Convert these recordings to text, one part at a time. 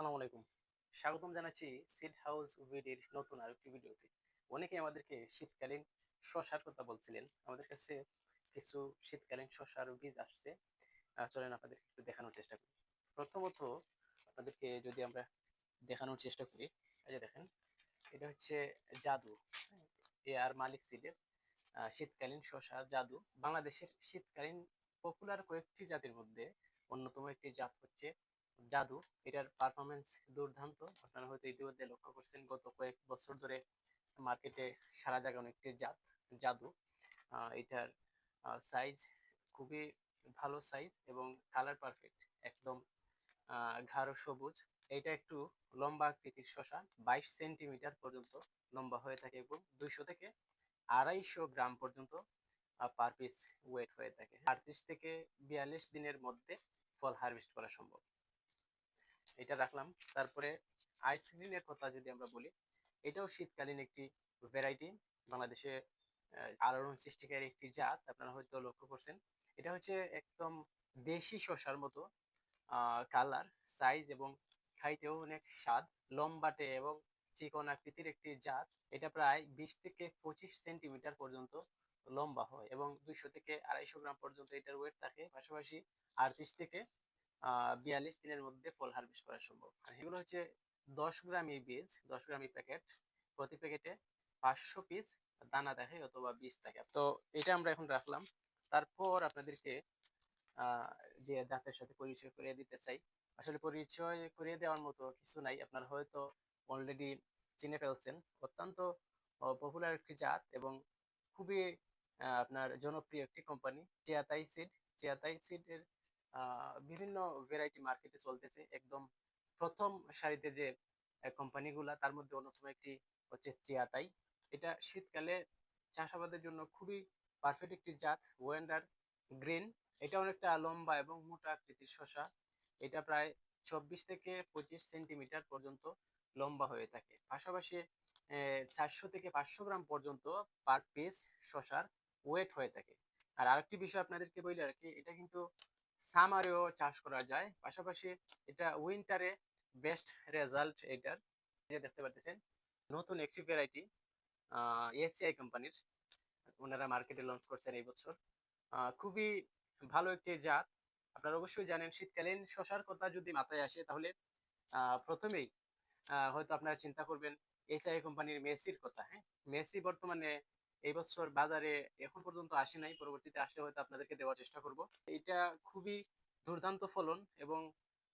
আসসালামু আলাইকুম। স্বাগতম জানাচ্ছি সিড হাউস উইডের নতুন আরেকটি ভিডিওতে। অনেকে আমাদেরকে শীতকালীন শশার কথা বলছিলেন। আমাদের কাছে কিছু শীতকালীন শশার বীজ আসছে। চলেন আপনাদেরকে একটু দেখানোর চেষ্টা করি। প্রথমত আপনাদেরকে যদি আমরা দেখানোর চেষ্টা করি, এই যে দেখেন, এটা হচ্ছে জাদু। এ আর মালিক সিডের শীতকালীন শশা জাদু। বাংলাদেশের শীতকালীন পপুলার কয়েকটি জাতির মধ্যে অন্যতম একটি জাত হচ্ছে জাদু, এটার পারফরমেন্স দুর্দান্ত। আপনারা হয়তো ইতিমধ্যে লক্ষ্য করছেন, গত কয়েক বছর ধরে মার্কেটে সারা জাগানো একটি জাত, জাদু। এটার সাইজ খুবই ভালো সাইজ এবং কালার পারফেক্ট একদম গাঢ় সবুজ। এটা একটু লম্বা আকৃতির শসা বাইশ সেন্টিমিটার পর্যন্ত লম্বা হয়ে থাকে এবং দুইশো থেকে আড়াইশো গ্রাম পর্যন্ত পার পিস ওয়েট হয়ে থাকে। আটত্রিশ থেকে বিয়াল্লিশ দিনের মধ্যে ফল হারভেস্ট করা সম্ভব। এটা রাখলাম। তারপরে আইসক্রিমের কথা যদি আমরা বলি, এটাও শীতকালীন একটি ভ্যারাইটি বাংলাদেশে আলোড়ন সৃষ্টিকারী একটি জাত, আপনারা হয়তো লক্ষ্য করছেন। এটা হচ্ছে একদম দেশি শসার মতো কালার সাইজ এবং খাইতেও অনেক স্বাদ। লম্বাটে এবং চিকন আকৃতির একটি জাত। এটা প্রায় বিশ থেকে পঁচিশ সেন্টিমিটার পর্যন্ত লম্বা হয় এবং দুইশো থেকে আড়াইশো গ্রাম পর্যন্ত এটার ওয়েট থাকে। পাশাপাশি আটত্রিশ থেকে বিয়াল্লিশ দিনের মধ্যে ফল হারভেস্ট করা সম্ভব। আর এগুলো হচ্ছে দশ গ্রামি বীজ, দশ গ্রামি প্যাকেট প্রতি প্যাকেটে পাঁচশো পিস দানা থাকে অথবা বীজ থাকে। তো এটা আমরা এখন রাখলাম। তারপর আপনাদেরকে যে জাতের সাথে পরিচয় করিয়ে দিতে চাই, আসলে পরিচয় করিয়ে দেওয়ার মতো কিছু নাই। আপনারা হয়তো অলরেডি চিনে ফেলছেন। অত্যন্ত পপুলার একটি জাত এবং খুবই আপনার জনপ্রিয় একটি কোম্পানি চিয়াতাই সিড চিয়াতাই সিডের বিভিন্ন ভ্যারাইটি মার্কেটে চলতেছে। একদম প্রথম সারিতে যে কোম্পানিগুলা তার মধ্যে অন্যতম একটি হচ্ছে চিয়াতাই এটা শীতকালে চাষাবাদের জন্য খুবই পারফেক্ট একটি জাত ওয়েন্ডার গ্রিন এটা অনেকটা লম্বা এবং মোটা আকৃতির শসা। এটা প্রায় চব্বিশ থেকে পঁচিশ সেন্টিমিটার পর্যন্ত লম্বা হয়ে থাকে। পাশাপাশি চারশো থেকে পাঁচশো গ্রাম পর্যন্ত পার পিস শসার ওয়েট হয়ে থাকে। আর আরেকটি বিষয় আপনাদেরকে বলি আর কি, এটা কিন্তু সামারেও চাষ করা যায়। পাশাপাশি এটা উইন্টারে বেস্ট রেজাল্ট এটার। যে দেখতে পাচ্ছেন, নতুন একটি ভ্যারাইটি এসিআই কোম্পানির ওনারা মার্কেটে লঞ্চ করছেন এই বছর। খুবই ভালো একটি জাত। আপনারা অবশ্যই জানেন, শীতকালীন শশার কথা যদি মাথায় আসে তাহলে প্রথমেই হয়তো আপনারা চিন্তা করবেন এসিআই কোম্পানির মেসির কথা হ্যাঁ? মেসি বর্তমানে এই বছর বাজারে এখন পর্যন্ত আসে নাই, পরবর্তীতে আসলে হয়তো আপনাদেরকে দেওয়ার চেষ্টা করব। এটা খুবই দুর্দান্ত ফলন এবং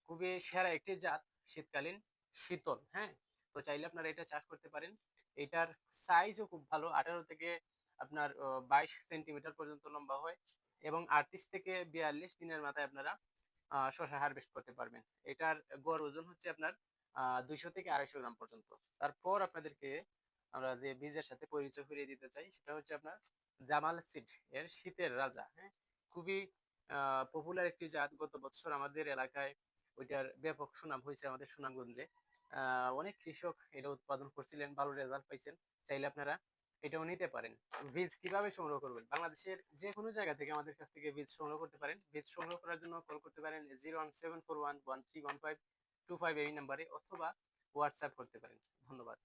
খুবই সেরা একটি জাত শীতকালীন শীতল হ্যাঁ? তো চাইলে আপনারা এটা চাষ করতে পারেন। এটার সাইজও খুব ভালো, আঠারো থেকে আপনার বাইশ সেন্টিমিটার পর্যন্ত লম্বা হয় এবং আটত্রিশ থেকে বিয়াল্লিশ দিনের মাথায় আপনারা শসা হারভেস্ট করতে পারবেন। এটার গড় ওজন হচ্ছে আপনার দুইশো থেকে আড়াইশো গ্রাম পর্যন্ত। তারপর আপনাদেরকে আমরা যে বীজের সাথে পরিচয় করিয়ে দিতে চাই, সেটা হচ্ছে আপনার জামাল সিড এর শীতের রাজা হ্যাঁ? খুবই পপুলার একটি জাত। গত বছর আমাদের এলাকায় ওইটার ব্যাপক সুনাম হয়েছে আমাদের সুনামগঞ্জে। অনেক কৃষক এটা উৎপাদন করছিলেন, ভালো রেজাল্ট পাইছেন। চাইলে আপনারা এটাও নিতে পারেন। বীজ কীভাবে সংগ্রহ করবেন? বাংলাদেশের যে কোনো জায়গা থেকে আমাদের কাছ থেকে বীজ সংগ্রহ করতে পারেন। বীজ সংগ্রহ করার জন্য কল করতে পারেন zero one seven four one one three one five two five এই নাম্বারে অথবা হোয়াটসঅ্যাপ করতে পারেন। ধন্যবাদ।